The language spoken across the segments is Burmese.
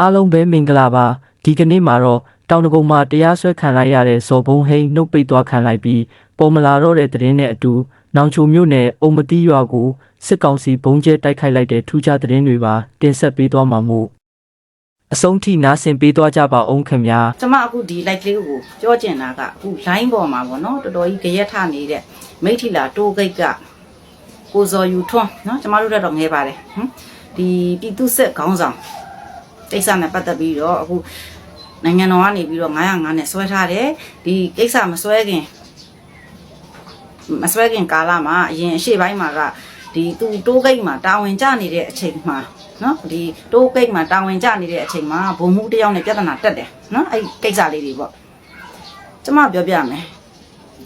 အားလုံးပဲမင်္ဂလာပါဒီကနေ့မှာတော့တောင်တကုံမှာတရားစွဲခံလိုက်ရတဲ့ဇော်ဘုံဟိန်းနှုတ်ပိတ်သွားခံလိုက်ပြီးပေါ်မလာတော့တဲ့သတင်းနဲ့အတူနောင်ချိုမြို့နယ်အုံမတိရွာကိုစစ်ကောင်စီဘုံကျဲတိုက်ခိုက်လိုက်တဲ့ထူးခြားသတင်းတွေပါတင်ဆက်ပေးသွားမှာမို့အဆုံးထိနားဆင်ပေးသွားကြပါအောင်ခင်ဗျာကျမအခုဒီ like လေးကိုပြောကျင်တာကအခု line ပေါ်မှာပေါ့နော်တော်တော်ကြီးကြရက်ထနေတဲ့မိထီလာတိုးဂိတ်ကကိုဇော်ယူထွန်းနော်ကျမတို့တော့ငဲပါတယ်ဟမ်ဒီပြည်သူစစ်ခေါင်းဆောင် ကိစ္စနဲ့ပတ်သက်ပြီးတော့အခုနိုင်ငံတော်ကနေပြီးတော့905နဲ့ဆွဲထားတယ်ဒီကိစ္စမဆွဲခင်မဆွဲခင်ကာလမှာအရင်အရှိပိုင်းမှာကဒီသူတိုးဂိတ်မှာတာဝန်ကျနေတဲ့အချိန်မှာနော်ဒီတိုးဂိတ်မှာတာဝန်ကျနေတဲ့အချိန်မှာဘုံမှုတစ်ယောက်နဲ့ပြဿနာတက်တယ်နော်အဲ့ဒီကိစ္စလေးတွေပေါ့ကျမပြောပြမယ်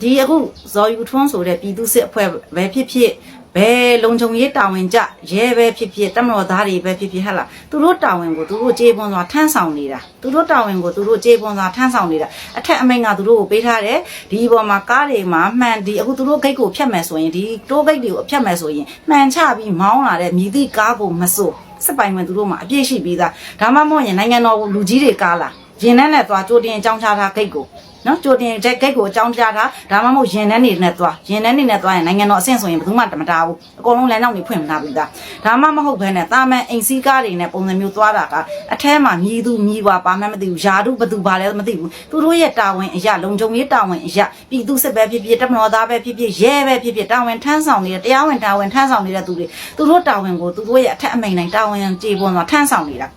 ဒီအခုဇော်ယူထွန်းဆိုတဲ့ပြည်သူစစ်အဖွဲ့ပဲဖြစ်ဖြစ် ဘယ်လုံခြုံရေးတာဝန်ကြရဲပဲဖြစ်ဖြစ်တမတော်သားတွေပဲဖြစ်ဖြစ်ဟဲ့လားသူတို့တာဝန်ကိုသူတို့ကြေးပွန်စွာထမ်းဆောင်နေတာသူတို့တာဝန်ကိုသူတို့ကြေးပွန်စွာထမ်းဆောင်နေတာအထက်အမိန့်ကသူတို့ကိုပေးထားတယ်ဒီပေါ်မှာကားတွေမှာမှန်ဒီအခုသူတို့ဂိတ်ကိုဖြတ်မယ်ဆိုရင်ဒီတိုးဂိတ်တွေကိုဖြတ်မယ်ဆိုရင်မှန်ချပြီးမောင်းလာတဲ့မြည်သည့်ကားကိုမစိုးစစ်ပိုင်ဝင်သူတို့မှာအပြည့်ရှိပြီးသားဒါမှမဟုတ်ရင်နိုင်ငံတော်လူကြီးတွေကားလာရင်ထဲနဲ့သွားကြိုတင်အကြောင်းချထားဂိတ်ကို နော်ကြိုတင်တဲ့ဂိတ်ကိုအကြောင်းကြားတာဒါမှမဟုတ်ရင်ထဲနေနဲ့သွားရင်ထဲနေနဲ့သွားရင်နိုင်ငံတော်အဆင့်ဆိုရင်ဘယ်သူမှမတားဘူးအကုန်လုံးလမ်းကြောင်းတွေဖွင့်မထားပြီးသားဒါမှမဟုတ်ဘဲနဲ့တာမန်အိမ်စီးကားတွေနဲ့ပုံစံမျိုးသွားတာကအထဲမှာမြည်သူမြည်ပါပါမှမသိဘူးယာတုဘသူပါလဲမသိဘူးသူတို့ရဲ့တာဝန်အရာလုံခြုံရေးတာဝန်အရာပြည်သူစစ်ပဲဖြစ်ဖြစ်တပ်မတော်သားပဲဖြစ်ဖြစ်ရဲပဲဖြစ်ဖြစ်တာဝန်ထမ်းဆောင်နေတဲ့တရားဝင်တာဝန်ထမ်းဆောင်နေတဲ့သူတွေသူတို့တာဝန်ကိုသူတို့ရဲ့အထက်အမိန်တိုင်းတာဝန်ကြေပွန်စွာထမ်းဆောင်နေတာ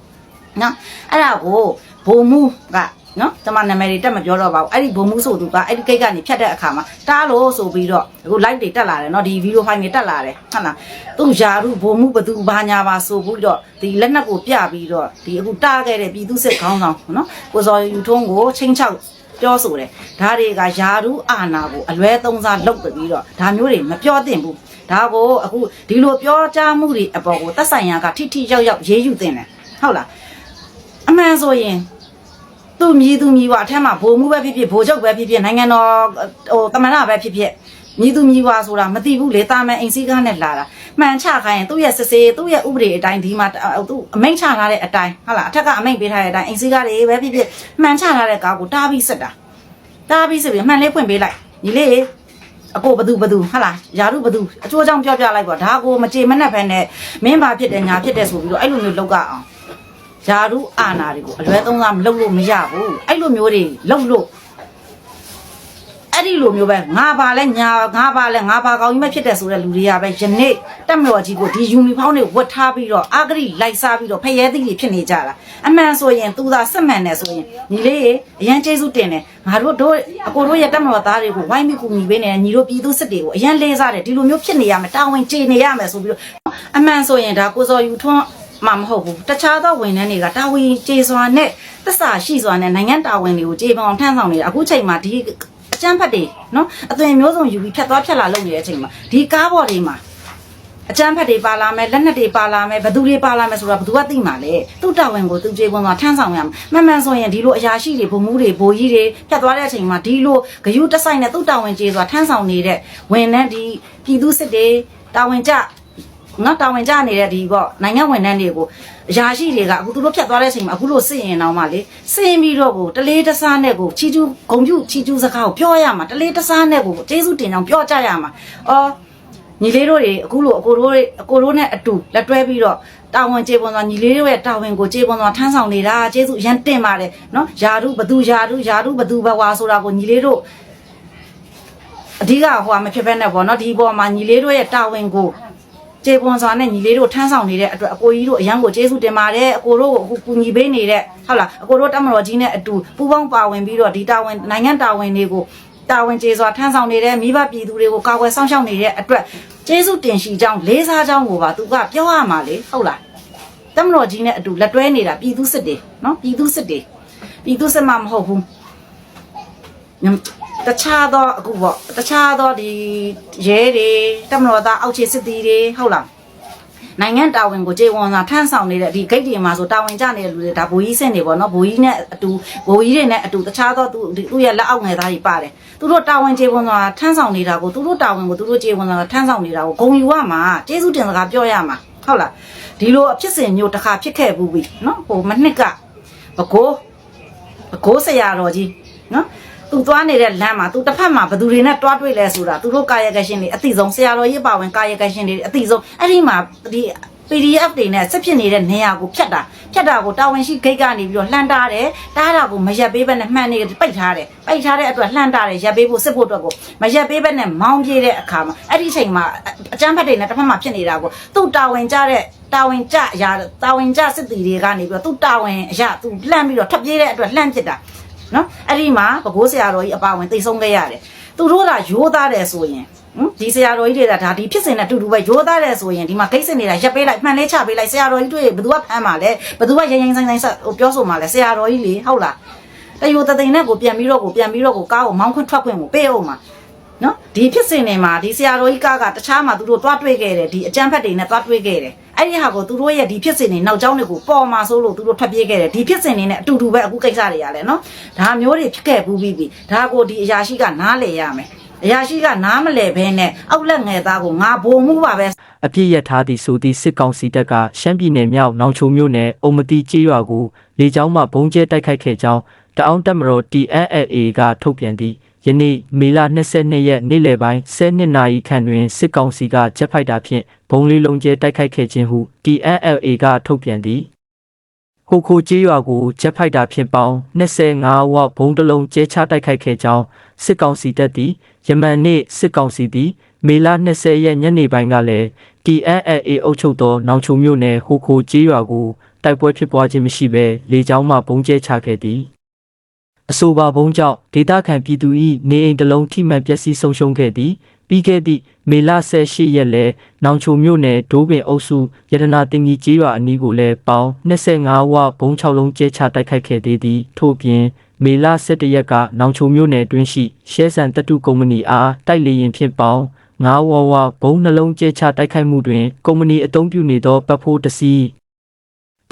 နော်အဲ့ဒါကိုဘုံမူက နော်ကျွန်မနာမည်တွေတက်မပြောတော့ပါဘူးအဲ့ဒီဘုံမူဆိုသူကအဲ့ဒီကိတ်ကနေဖြတ်တဲ့အခါမှာတားလို့ဆိုပြီးတော့အခု live တွေတက်လာတယ်နော်ဒီ video file တွေတက်လာတယ်ဟုတ်လားသူယာရုဘုံမူဘသူဘာညာပါဆိုပြီးတော့ဒီလက်နက်ကိုပြပြီးတော့ဒီအခုတားခဲ့တဲ့ပြည်သူစစ်ခေါင်းဆောင်နော်ကိုစော်ယူထုံးကိုချင်းချောက်ပြောဆိုတယ်ဒါတွေကယာရုအာနာကိုအလွဲသုံးစားလုပ်ပြီးတော့ဒါမျိုးတွေမပြောသင့်ဘူးဒါကိုအခုဒီလိုပြောကြားမှုတွေအပေါ်ကိုသက်ဆိုင်ရာကထိထိရောက်ရောက်ရေးယူသင့်တယ်ဟုတ်လားအမှန်ဆိုရင် သူ့မြည်သူမြည်ဝအထက်မှာဘိုလ်မှုပဲဖြစ်ဖြစ်ဘိုလ်ချုပ်ပဲဖြစ်ဖြစ်နိုင်ငံတော်ဟိုတမန်တော်ပဲဖြစ်ဖြစ်မြည်သူမြည်ဝဆိုတာမသိဘူးလေတာမန်အိမ်စည်းကားနဲ့လာတာမှန်ချခိုင်းရင်သူ့ရဲ့စစ်စေးသူ့ရဲ့ဥပဒေအတိုင်းဒီမှာသူအမိန့်ချထားတဲ့အတိုင်းဟုတ်လားအထက်ကအမိန့်ပေးထားတဲ့အတိုင်းအိမ်စည်းကားတွေပဲဖြစ်ဖြစ်မှန်ချထားတဲ့ကားကိုတားပြီးစစ်တာတားပြီးစစ်ပြီးမှန်လေးဖွင့်ပေးလိုက်ညီလေးအကိုဘသူဘသူဟာလားယာရုဘသူအချိုးအကြောင်းပြောပြလိုက်ပေါ့ဒါကိုမကြေမနှက်ဖဲနဲ့မင်းဘာဖြစ်တယ်ညာဖြစ်တယ်ဆိုပြီးတော့အဲ့လိုမျိုးလောက်ကအောင် ယာရုအာနာတွေကိုအလွဲသုံးစားမလုပ်လို့မရဘူးအဲ့လိုမျိုးတွေလုပ်လို့အဲ့ဒီလိုမျိုးပဲငါပါလဲညာငါပါလဲငါပါကောင်းကြီးမဖြစ်တဲ့ဆိုတဲ့လူတွေကပဲယနေ့တက်မတော်ကြီးကိုဒီယူနီဖောင်းတွေဝတ်ထားပြီးတော့အာဂရိလိုက်စားပြီးတော့ဖရဲသီးတွေဖြစ်နေကြတာအမှန်ဆိုရင်သူသာစစ်မှန်တယ်ဆိုရင်ညီလေးရေအရန်ကျေးဇူးတင်တယ်ငါတို့တို့အကိုတို့ရဲ့တက်မတော်သားတွေကိုဝိုင်းမိကူညီပေးနေတယ်ညီတို့ပြည်သူစစ်တွေကိုအရန်လေးစားတယ်ဒီလိုမျိုးဖြစ်နေရမယ်တာဝန်ကျေနေရမယ်ဆိုပြီးတော့အမှန်ဆိုရင်ဒါကိုစော်ယူထွန်း မှမဟုတ်ဘူးတခြားသောဝန်ထမ်းတွေကတာဝန်ကျေစွာနဲ့သစ္စာရှိစွာနဲ့နိုင်ငံတာဝန်တွေကိုကျေပွန်အောင်ထမ်းဆောင်နေတာအခုချိန်မှာဒီအကျန်းဖတ်တွေနော်အသွင်မျိုးစုံယူပြီးဖြတ်သွားဖြတ်လာလုပ်နေတဲ့အချိန်မှာဒီကားပေါ်တွေမှာအကျန်းဖတ်တွေပါလာမယ်လက်နက်တွေပါလာမယ်ဘသူတွေပါလာမယ်ဆိုတာဘသူကသိမှာလဲသူ့တာဝန်ကိုသူကျေပွန်စွာထမ်းဆောင်ရမှာမှန်မှန်ဆိုရင်ဒီလိုအရာရှိတွေဗိုလ်မှူးတွေဗိုလ်ကြီးတွေဖြတ်သွားတဲ့အချိန်မှာဒီလိုဂယုတဆိုင်နဲ့သူ့တာဝန်ကျေစွာထမ်းဆောင်နေတဲ့ဝန်ထမ်းဒီပြည်သူစစ်တွေတာဝန်ကျ နော်တာဝန်ကျနေတဲ့ဒီပေါ့နိုင်ငံဝန်ထမ်းတွေကိုအရာရှိတွေကအခုသူတို့ဖြတ်သွားတဲ့အချိန်မှာအခုလို့စစ်ရင်တော့မှလေစစ်ရင်ပြီးတော့ကိုတလေးတစားနဲ့ကိုချီကျူးဂုံကျူးချီကျူးစကားကိုပြောရမှာတလေးတစားနဲ့ကိုကျေးဇူးတင်ကြောင်းပြောကြရမှာအော်ညီလေးတို့တွေအခုလို့အကိုတို့တွေအကိုတို့နဲ့အတူလက်တွဲပြီးတော့တာဝန်ကျေပွန်စွာညီလေးတို့ရဲ့တာဝန်ကိုကျေပွန်စွာထမ်းဆောင်နေတာကျေးဇူးအရန်တင်ပါတယ်နော်ယာရုဘသူယာရုယာရုဘသူဘဝဆိုတာကိုညီလေးတို့အဓိကဟိုဟာမဖြစ်ဘဲနဲ့ပေါ့နော်ဒီပေါ်မှာညီလေးတို့ရဲ့တာဝန်ကို ကျေပွန်စွာနဲ့ညီလေးတို့ထမ်းဆောင်နေတဲ့အတွက်အကိုကြီးတို့အရန်ကိုကျေးဇူးတင်ပါတယ်အကိုတို့ကိုအခုကူညီပေးနေတဲ့ဟုတ်လားအကိုတို့တက်မတော်ကြီးနဲ့အတူပူးပေါင်းပါဝင်ပြီးတော့ဒီတာဝန်နိုင်ငံတာဝန်တွေကိုတာဝန်ကျေစွာထမ်းဆောင်နေတဲ့မိဘပြည်သူတွေကိုကာကွယ်စောင့်ရှောက်နေတဲ့အတွက်ကျေးဇူးတင်ရှိကြောင်းလေးစားကြောင်းကိုပါသူကပြောရမှာလေဟုတ်လားတက်မတော်ကြီးနဲ့အတူလက်တွဲနေတာပြည်သူစစ်တွေနော်ပြည်သူစစ်တွေပြည်သူစစ်မှမဟုတ်ဘူးညမ် တခြားသောအခုပေါ့တခြားသောဒီရဲတွေတမတော်သားအောက်ခြေစစ်သည်တွေဟုတ်လားနိုင်ငံတာဝန်ကိုကြေဝန်စာထမ်းဆောင်နေတဲ့ဒီဂိတ်တွေမှာဆိုတာဝန်ကျနေတဲ့လူတွေဒါဘိုးကြီးစင်တွေပေါ့နော်ဘိုးကြီးနဲ့အတူဘိုးကြီးတွေနဲ့အတူတခြားသောသူသူ့ရဲ့လက်အောက်ငယ်သားတွေပါတယ်သူတို့တာဝန်ကြေဝန်စာထမ်းဆောင်နေတာကိုသူတို့တာဝန်ကိုသူတို့ကြေဝန်စာထမ်းဆောင်နေတာကိုဂုံယူရမှာကျေးဇူးတင်စကားပြောရမှာဟုတ်လားဒီလိုအဖြစ်စဉ်မျိုးတစ်ခါဖြစ်ခဲ့ဘူးပြီနော်ဟိုမနှစ်ကဘကိုးဘကိုးဆရာတော်ကြီးနော် သူသွားနေတဲ့လမ်းမှာသူတစ်ဖက်မှာဘသူတွေနဲ့တွားတွေ့လဲဆိုတာသူတို့ကာယကရှင်တွေအသိဆုံးဆရာတော်ကြီးပါဝင်ကာယကရှင်တွေအသိဆုံးအဲ့ဒီမှာဒီ PDF တွေနဲ့ဆက်ဖြစ်နေတဲ့နေရာကိုဖြတ်တာဖြတ်တာကိုတာဝန်ရှိဂိတ်ကနေပြီးတော့လှန်တာတယ်တားတာကိုမရက်ပေးဘဲနဲ့မှန်နေပိတ်ထားတယ်ပိတ်ထားတဲ့အတွက်လှန်တာတယ်ရက်ပေးဖို့စစ်ဖို့အတွက်ကိုမရက်ပေးဘဲနဲ့မောင်းပြေးတဲ့အခါမှာအဲ့ဒီအချိန်မှာအကျန်းဖက်တွေနဲ့တစ်ဖက်မှာဖြစ်နေတာကိုသူ့တာဝန်ကြတဲ့တာဝန်ကြအရာတာဝန်ကြစစ်တီတွေကနေပြီးတော့သူ့တာဝန်အရာသူလှမ်းပြီးတော့ထွက်ပြေးတဲ့အတွက်လှမ်းဖြစ်တာ နော်အဲ့ဒီမှာပကိုးဆရာတော်ကြီးအပါဝင်တိတ်ဆုံးခဲ့ရတယ်သူတို့ကရိုးသားတယ်ဆိုရင်ဟမ်ဒီဆရာတော်ကြီးတွေကဒါဒီဖြစ်စဉ်နဲ့အတူတူပဲရိုးသားတယ်ဆိုရင်ဒီမှာဂိတ်စင်နေတာရပ်ပေးလိုက်မှန်လေးချပေးလိုက်ဆရာတော်ကြီးတွေ့ဘယ်သူကဖမ်းမှာလဲဘယ်သူကရင်ရင်ဆိုင်ဆိုင်ဆက်ဟိုပြောဆိုမှာလဲဆရာတော်ကြီးလေဟုတ်လားတယူတသိန်းနဲ့ကိုပြန်ပြီးတော့ကိုပြန်ပြီးတော့ကိုကားကိုမောင်းခွန်းထွက်ခွင့်ကိုပေးအောင်မှာ နော်ဒီဖြစ်စဉ်တွေမှာဒီဆရာတော်ကြီးကားကတခြားမှာသူတို့တွားတွေ့ခဲ့တယ်ဒီအကြမ်းဖက်တွေနဲ့တွားတွေ့ခဲ့တယ်အဲ့ဒီဟာကိုသူတို့ရဲ့ဒီဖြစ်စဉ်တွေနောက်ကျောင်းတွေကိုပေါ်မှာဆိုလို့သူတို့ထွက်ပြေးခဲ့တယ်ဒီဖြစ်စဉ်တွေနဲ့အတူတူပဲအခုကိစ္စတွေရလဲနော်ဒါမျိုးတွေဖြစ်ခဲ့ဘူးပြီးပြီဒါကိုဒီအရာရှိကနားလေရမယ်အရာရှိကနားမလဲဘဲနဲ့အောက်လက်ငယ်သားကိုငါဘုံမှုပါပဲအပြစ်ရထားသည့်ဆိုသည့်စစ်ကောင်စီတပ်ကရှမ်းပြည်နယ်မြောက်နောင်ချိုမြို့နယ်အုံမတိကျေးရွာကိုလေကြောင်းမှဘုံကျဲတိုက်ခိုက်ခဲ့ကြောင်းတအောင်းတပ်မတော် TNLA ကထုတ်ပြန်သည့် ယနေ့မေလ22ရက်နေ့လယ်ပိုင်း12နာရီခန့်တွင်စစ်ကောင်စီကဂျက်ဖိုက်တာဖြင့်ဘုံလေးလုံးကျဲတိုက်ခိုက်ခဲ့ခြင်းဟု TNLA ကထုတ်ပြန်သည်ဟိုခိုကျေးရွာကိုဂျက်ဖိုက်တာဖြင့်ပေါင်း25ဝဘုံတစ်လုံးကျဲချတိုက်ခိုက်ခဲ့ကြောင်းစစ်ကောင်စီတပ်သည်ယမန်နေ့စစ်ကောင်စီသည်မေလ20ရက်ညနေပိုင်းကလည်း TNLA အုပ်ချုပ်သောနောင်ချုံမြို့နယ်ဟိုခိုကျေးရွာကိုတိုက်ပွဲဖြစ်ပွားခြင်းမရှိဘဲလေကြောင်းမှဘုံကျဲချခဲ့သည် အဆိုပါဘုံကြောင့်ဒေသခံပြည်သူ၏နေအိမ်တစ်လုံးထိမှန်ပျက်စီးဆုံးရှုံးခဲ့သည်ပြီးခဲ့သည့်မေလ18ရက်လဲနောင်ချုံမြို့နယ်ဒိုးပင်အုပ်စုရတနာတင်ကြီးကျေးရွာအနီးကိုလည်းပေါင်း25ဝဘုံ6လုံးကျဲချတိုက်ခိုက်ခဲ့သေးသည်ထို့ပြင်မေလ17ရက်ကနောင်ချုံမြို့နယ်တွင်းရှိရှဲဆန်တတုကုမ္ပဏီအားတိုက်လေရင်ဖြင့်ပေါင်းငါးဝဝဘုံနှလုံးကျဲချတိုက်ခိုက်မှုတွင်ကုမ္ပဏီအသုံးပြုနေသောပတ်ဖိုးတစ်စီး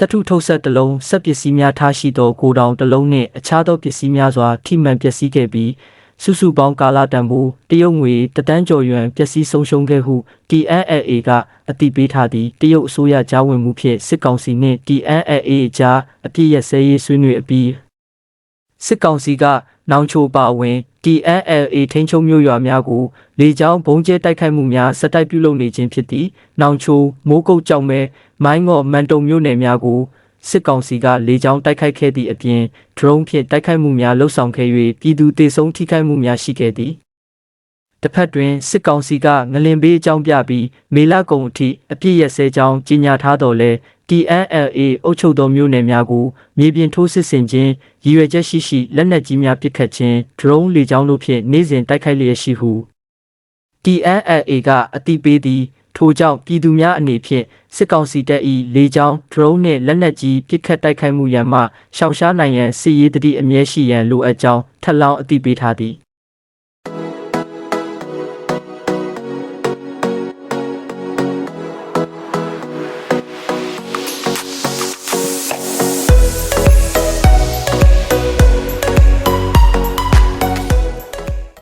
တထုထုတ်ဆက်တစ်လုံးစက်ပစ္စည်းများထားရှိသောကိုတောင်တစ်လုံးနှင့်အခြားသောပစ္စည်းများစွာထိမှန်ပျက်စီးခဲ့ပြီးစုစုပေါင်းကာလတန်ဖိုးတရုတ်ငွေတတန်းကျော်ယွမ်ပျက်စီးဆုံးရှုံးခဲ့ဟု TNLA ကအတိပေးထားသည်တရုတ်အစိုးရကြားဝင်မှုဖြင့်စစ်ကောင်စီနှင့် TNLA ကြားအပြည့်ရစဲရေးဆွေးနွေးအပြီးစစ်ကောင်စီကနောင်ချိုပါအဝင် TNLA ထိန်းချုပ်မြို့ရွာများကိုလေကြောင်းဘုံကျဲတိုက်ခိုက်မှုများစတိုက်ပြုလုပ်နေခြင်းဖြစ်သည်။နောင်ချိုမိုးကုတ်ကြောင်မဲမိုင်းငော့မန်တုံမြို့နယ်များကိုစစ်ကောင်စီကလေကြောင်းတိုက်ခိုက်ခဲ့သည့်အပြင် drone ဖြင့်တိုက်ခိုက်မှုများလှုပ်ဆောင်ခဲ့၍ပြည်သူတေဆုံးထိခိုက်မှုများရှိခဲ့သည်။တစ်ဖက်တွင်စစ်ကောင်စီကငလင်ဘေးအကြောင်းပြပြီးမေလကုံအထိအပြည့်ရစဲကြောင်းကြေညာထားတော်လဲ TNLA အုပ်ချုပ်သောမြို့နယ်များကိုမြေပြင်ထိုးစစ်ဆင်ခြင်းရည်ရွယ်ချက်ရှိရှိလက်နက်ကြီးများပစ်ခတ်ခြင်း drone လေကြောင်းတို့ဖြင့်နေ့စဉ်တိုက်ခိုက်လျက်ရှိဟု TNLA ကအတိပေးသည်ထို့ကြောင့်ပြည်သူများအနေဖြင့်စစ်ကောင်စီတပ်၏လေကြောင်း drone နှင့်လက်နက်ကြီးပစ်ခတ်တိုက်ခိုက်မှုရန်မှရှောင်ရှားနိုင်ရန်စစ်ရေးတတိအမြဲရှိရန်လိုအပ်ကြောင်းထပ်လောင်းအတိပေးထားသည်